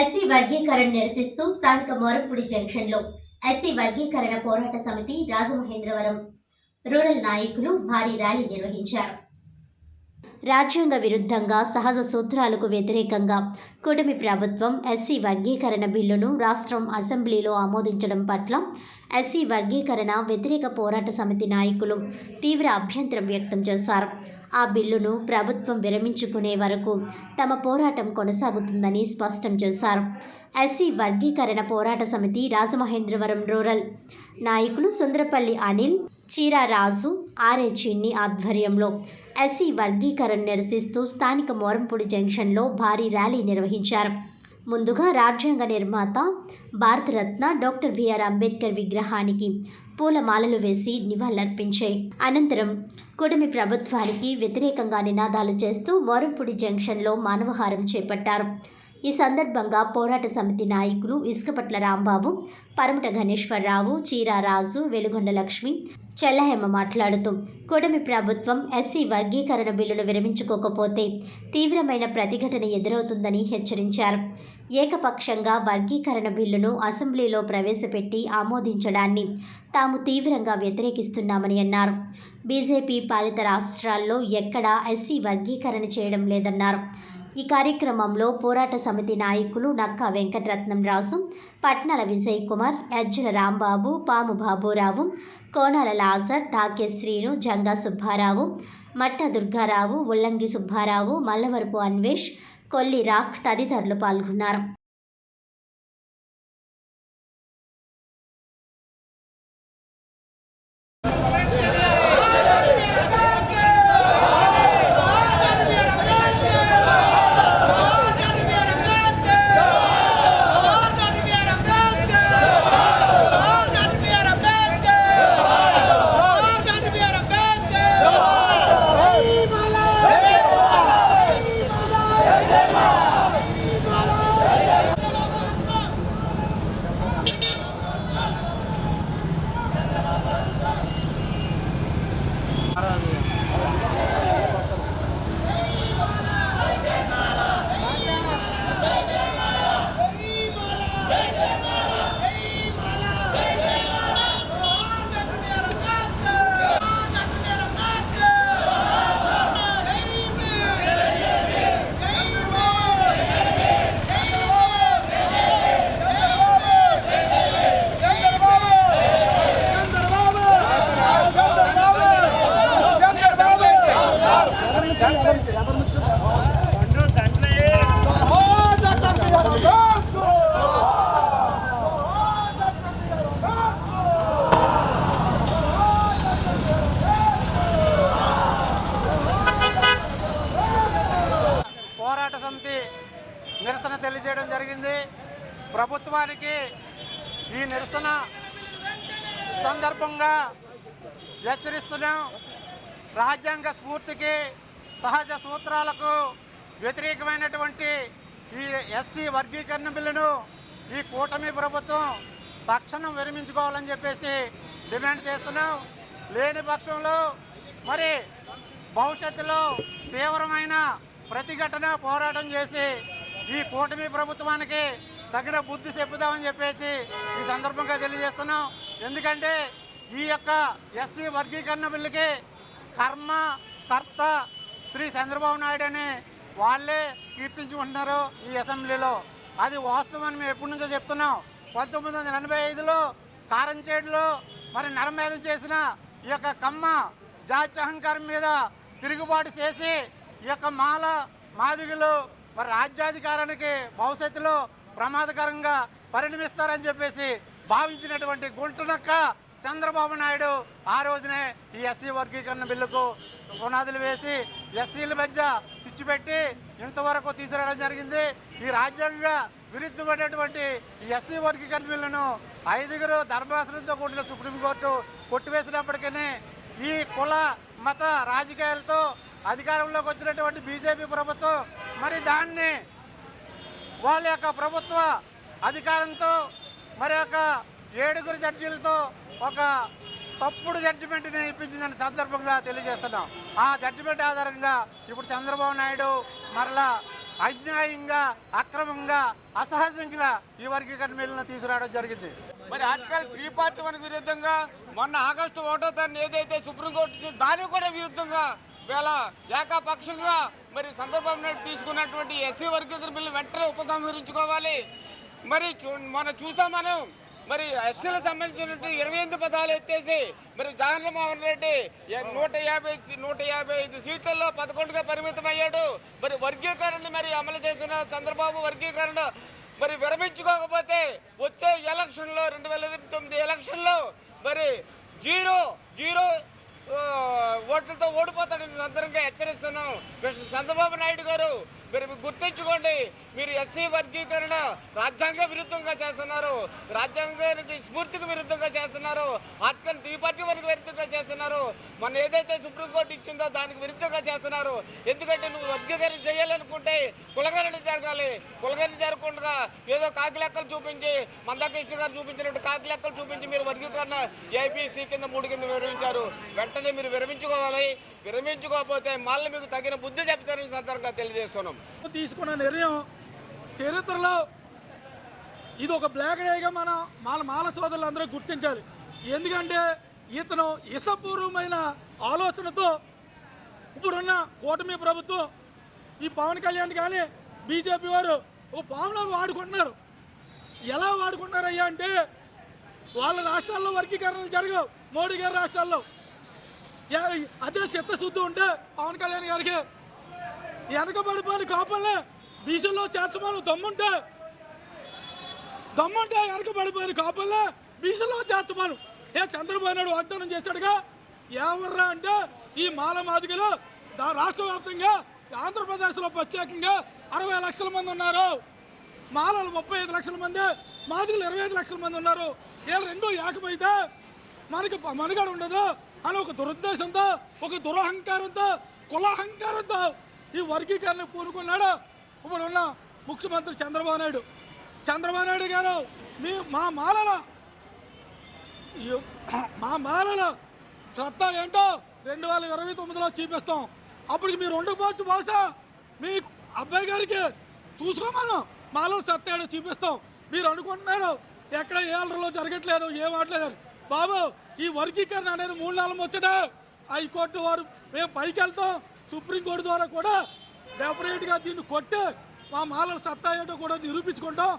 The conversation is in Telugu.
ఎస్సీ వర్గీకరణ నిరసిస్తూ స్థానిక మోరపుడి జంక్షన్లో ఎస్సీ వర్గీకరణ పోరాట సమితి రాజమహేంద్రవరం రూరల్ నాయకులు భారీ ర్యాలీ నిర్వహించారు. రాజ్యాంగ విరుద్ధంగా సహజ సూత్రాలకు వ్యతిరేకంగా కూటమి ప్రభుత్వం ఎస్సీ వర్గీకరణ బిల్లును రాష్ట్రం అసెంబ్లీలో ఆమోదించడం పట్ల ఎస్సీ వర్గీకరణ వ్యతిరేక పోరాట సమితి నాయకులు తీవ్ర అభ్యంతరం వ్యక్తం చేశారు. ఆ బిల్లును ప్రభుత్వం విరమించుకునే వరకు తమ పోరాటం కొనసాగుతుందని స్పష్టం చేశారు. ఎస్సీ వర్గీకరణ పోరాట సమితి రాజమహేంద్రవరం రూరల్. నాయకులు సుందరపల్లి అనిల్ చీరారాజు ఆర్ఏ చిన్ని ఆధ్వర్యంలో ఎస్సీ వర్గీకరణ నిరసిస్తూ స్థానిక మోరంపూడి జంక్షన్లో భారీ ర్యాలీ నిర్వహించారు. ముందుగా రాజ్యాంగ నిర్మాత భారతరత్న డాక్టర్ బిఆర్ అంబేద్కర్ విగ్రహానికి పూలమాలలు వేసి నివాళులర్పించాయి. అనంతరం కూటమి ప్రభుత్వానికి వ్యతిరేకంగా నినాదాలు చేస్తూ మోరంపూడి జంక్షన్లో మానవహారం చేపట్టారు. ఈ సందర్భంగా పోరాట సమితి నాయకులు ఇసుకపట్ల రాంబాబు పరమట గణేశ్వరరావు చీరారాజు వెలుగొండ లక్ష్మి చెల్లహేమ మాట్లాడుతూ కూటమి ప్రభుత్వం ఎస్సీ వర్గీకరణ బిల్లును విరమించుకోకపోతే తీవ్రమైన ప్రతిఘటన ఎదురవుతుందని హెచ్చరించారు. ఏకపక్షంగా వర్గీకరణ బిల్లును అసెంబ్లీలో ప్రవేశపెట్టి ఆమోదించడాన్ని తాము తీవ్రంగా వ్యతిరేకిస్తున్నామని అన్నారు. బీజేపీ పాలిత రాష్ట్రాల్లో ఎక్కడా ఎస్సీ వర్గీకరణ చేయడం లేదన్నారు. ఈ కార్యక్రమంలో పోరాట సమితి నాయకులు నక్కా వెంకటరత్నం రాసు పట్నాల విజయ్ కుమార్ యజ్జల రాంబాబు పాము బాబురావు కోనాల లాజర్ తాకే శ్రీను జంగా సుబ్బారావు మట్ట దుర్గారావు ఉల్లంగి సుబ్బారావు మల్లవరపు అన్వేష్ కొల్లి రాక్ తదితరులు పాల్గొన్నారు. పోరాట నిరసన తెలియజేయడం జరిగింది. ప్రభుత్వానికి ఈ నిరసన సందర్భంగా హెచ్చరిస్తున్నాం. రాజ్యాంగ స్ఫూర్తికి సహజ సూత్రాలకు వ్యతిరేకమైనటువంటి ఈ ఎస్సీ వర్గీకరణ బిల్లును ఈ కూటమి ప్రభుత్వం తక్షణం విరమించుకోవాలని చెప్పేసి డిమాండ్ చేస్తున్నాం. లేని పక్షంలో మరి భవిష్యత్తులో తీవ్రమైన ప్రతిఘటన పోరాటం చేసి ఈ కూటమి ప్రభుత్వానికి తగిన బుద్ధి చెప్పుదామని చెప్పేసి ఈ సందర్భంగా తెలియజేస్తున్నాం. ఎందుకంటే ఈ యొక్క ఎస్సీ వర్గీకరణ బిల్లుకి కర్మ కర్త శ్రీ చంద్రబాబు నాయుడు అని వాళ్ళే కీర్తించుకుంటున్నారు ఈ అసెంబ్లీలో. అది వాస్తవం అని మేము ఎప్పటి నుంచో చెప్తున్నాం. పంతొమ్మిది వందల ఎనభై ఐదులో కారంచేడులో మరి నరమేధం చేసిన ఈ యొక్క కమ్మ జాత్యహంకారం మీద తిరుగుబాటు చేసి ఈ యొక్క మాల మాదిగులు మరి రాజ్యాధికారానికి భవిష్యత్తులో ప్రమాదకరంగా పరిణమిస్తారని చెప్పేసి భావించినటువంటి గుంటనక్క చంద్రబాబు నాయుడు ఆ రోజునే ఈ ఎస్సీ వర్గీకరణ బిల్లుకు పునాదులు వేసి ఎస్సీల మధ్య స్విచ్ పెట్టి ఇంతవరకు తీసుకురావడం జరిగింది. ఈ రాజ్యాంగ విరుద్ధమైనటువంటి ఈ ఎస్సీ వర్గీకరణ బిల్లును ఐదుగురు ధర్మాసనంతో కూడిన సుప్రీంకోర్టు కొట్టివేసినప్పటికీ ఈ కుల మత రాజకీయాలతో అధికారంలోకి వచ్చినటువంటి బీజేపీ ప్రభుత్వం మరి దాన్ని వాళ్ళ యొక్క ప్రభుత్వ అధికారంతో మరి యొక్క ఏడుగురు జడ్జీలతో ఒక తప్పుడు జడ్జిమెంట్ని ఇప్పించిందని సందర్భంగా తెలియజేస్తున్నాం. ఆ జడ్జిమెంట్ ఆధారంగా ఇప్పుడు చంద్రబాబు నాయుడు మరలా అన్యాయంగా అక్రమంగా అసహజంగా ఈ వర్గీకరణ బిల్లును తీసుకురావడం జరిగింది. మరి ఆర్టికల్ త్రీ పార్టీ వన్ విరుద్ధంగా మొన్న ఆగస్టు ఒకటో తారీఖు ఏదైతే సుప్రీంకోర్టు దానికి కూడా విరుద్ధంగా వేళ ఏకాపక్షంగా మరి చంద్రబాబు నాయుడు తీసుకున్నటువంటి ఎస్సీ వర్గీకరణ బిల్లు వెంటనే ఉపసంహరించుకోవాలి. మరి చూ- చూసాం మనం మరి ఎస్సీలకు సంబంధించినటువంటి ఇరవై ఎనిమిది పదాలు ఎత్తేసి మరి జగన్మోహన్ రెడ్డి నూట యాభై నూట యాభై ఐదు సీట్లలో పదకొండుగా పరిమితం అయ్యాడు. మరి వర్గీకరణ మరి అమలు చేసిన చంద్రబాబు వర్గీకరణ మరి విరమించుకోకపోతే వచ్చే ఎలక్షన్లో రెండు వేల ఇరవై తొమ్మిది ఎలక్షన్లో మరి జీరో జీరో ఓట్లతో ఓడిపోతాడని సందర్భంగా హెచ్చరిస్తున్నాం. మిస్టర్ చంద్రబాబు నాయుడు గారు మీరు మీరు గుర్తుంచుకోండి మీరు ఎస్సీ వర్గీకరణ రాజ్యాంగ విరుద్ధంగా చేస్తున్నారు. రాజ్యాంగానికి స్ఫూర్తికి విరుద్ధంగా చేస్తున్నారు. ఆర్టికల్ త్రీ పార్టీ విరుద్ధంగా చేస్తున్నారు. మన ఏదైతే సుప్రీంకోర్టు ఇచ్చిందో దానికి విరుద్ధంగా చేస్తున్నారు. ఎందుకంటే నువ్వు వర్గీకరణ చేయాలనుకుంటే కులగరణ జరగాలి. కులగరణ జరగకుండా ఏదో కాకి లెక్కలు చూపించి మందాకృష్ణ గారు చూపించినట్టు కాకి లెక్కలు చూపించి మీరు వర్గీకరణ ఏపీసీ కింద మూడు కింద విరమించారు వెంటనే మీరు విరమించుకోవాలి. విరమించుకోకపోతే మళ్ళీ మీకు తగిన బుద్ధి చెప్తారని సందర్భంగా తెలియజేస్తున్నాం. తీసుకున్న నిర్ణయం చరిత్రలో ఇది ఒక బ్లాక్ డేగా మన మాల మాల సోదరులు గుర్తించాలి ఎందుకంటే ఇతను ఇసపూర్వమైన ఆలోచనతో ఇప్పుడున్న కూటమి ప్రభుత్వం ఈ పవన్ కళ్యాణ్ కానీ బీజేపీ వారు ఒక పావులాగా వాడుకుంటున్నారు. ఎలా వాడుకుంటున్నారయ్యా అంటే వాళ్ళ రాష్ట్రాల్లో వర్గీకరణలు జరగవు మోడీ గారి రాష్ట్రాల్లో. అదే చిత్తశుద్ధి ఉంటే పవన్ కళ్యాణ్ గారికి వెనకబడిపోయిన కాపల్ని బీసీలో చేర్చమని దమ్ముంటే దమ్ముంటే వెనకబడిపోయిన కాపల్ని బీసీలో చేర్చమను. ఏ చంద్రబాబు నాయుడు వాగ్దానం చేశాడుగా? ఎవర్రా అంటే ఈ మాల మాదిగలు రాష్ట్ర వ్యాప్తంగా ఆంధ్రప్రదేశ్లో ప్రత్యేకంగా అరవై లక్షల మంది ఉన్నారు. మాలలు ముప్పై ఐదు లక్షల మంది మాదిగలు ఇరవై ఐదు లక్షల మంది ఉన్నారు. వీళ్ళు రెండు ఏకమైతే మనకి మనుగడ ఉండదు. అని ఒక దురుద్దేశంతో ఒక దురహంకారంతో కులహంకారంతో ఈ వర్గీకరణ పూనుకున్నాడు ఇప్పుడు ఉన్న ముఖ్యమంత్రి చంద్రబాబు నాయుడు. చంద్రబాబు నాయుడు గారు మీ మా మాలల మా మాలల శ్రద్ధ ఏంటో రెండు వేల ఇరవై తొమ్మిదిలో చూపిస్తాం. అప్పటికి మీరు ఉండకపోవచ్చు బహుశా. మీ అబ్బాయి గారికి చూసుకోమను. మాలో సత్తా ఏంటో చూపిస్తాం. మీరు అనుకుంటున్నారు ఎక్కడ ఏ అల్లరిలో జరగట్లేదు ఏం ఆడలేదు బాబు ఈ వర్గీకరణ అనేది మూడు నెలలు వచ్చాడే హైకోర్టు వారు మేము పైకి వెళ్తాం. సుప్రీంకోర్టు ద్వారా కూడా డెఫినెట్గా దీన్ని కొట్టి మా మాలల సత్తా ఏంటో కూడా నిరూపించుకుంటాం.